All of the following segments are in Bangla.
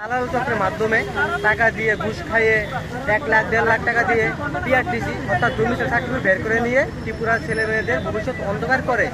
দালাল চক্রের মাধ্যমে টাকা দিয়ে ঘুষ খাইয়ে এক লাখ, দেড় লাখ টাকা দিয়ে পিআরটিসি অর্থাৎ জমিতে চাকরি বের করে নিয়ে ত্রিপুরার ছেলে মেয়েদের ভবিষ্যৎ অন্ধকার করে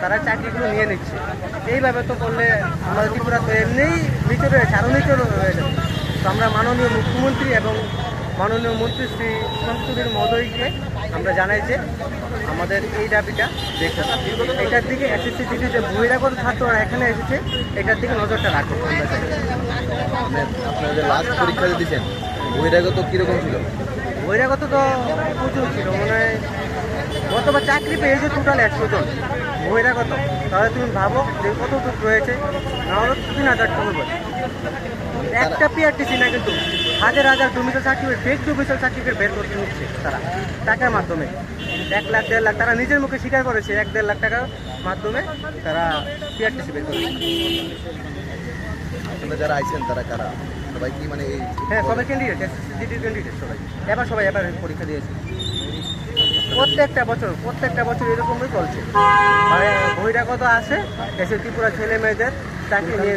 তারা চাকরিগুলো নিয়ে নিচ্ছে। এইভাবে তো করলে আমাদের ত্রিপুরা তো এমনিই নিচে রয়েছে আরও নিচে রয়েছে। তো আমরা মাননীয় মুখ্যমন্ত্রী এবং মাননীয় মন্ত্রী শ্রী সংসদের মহোদয়কে আমরা জানাই যে আমাদের এই দাবিটা দেখতে এটার দিকে এসএসসি যে বহিরাগত ছাত্ররা এখানে এসেছে, এটার দিকে নজরটা রাখো আমরা চাই মানে আপনারা যে লাস্ট পরীক্ষা দিয়েছেন, বহিরাগত কীরকম ছিল? বহিরাগত তো প্রচুর ছিল মানে গতবার চাকরি পেয়েছে টোটাল একশো জন, বহিরাগত। তাহলে তুমি ভাবো যে কতটুকু রয়েছে, না হলো তিন হাজার টাকা বলে একটা পিআরটিসি না, কিন্তু হাজার হাজার domicile certificate fake domicile certificate বের করতে নিচ্ছে তারা, টাকার মাধ্যমে। এক লাখ, দেড় লাখ, তারা নিজের মুখে স্বীকার করেছে, এক, দেড় লাখ টাকার মাধ্যমে তারা পিআরটিসি বের করেছে আপনারা যারা আইছেন তারা কারা? সবাই কি মানে এই হ্যাঁ সবাই ক্যান্ডিডেট এসএসসি ক্যান্ডিডেট সবাই। এবার সবাই এবার পরীক্ষা দিয়েছে। প্রত্যেকটা বছর প্রত্যেকটা বছর এরকমই চলছে। মানে বহিরাগত আছে এসে ত্রিপুরা ছেলে মেয়েদের চাকরি নিয়ে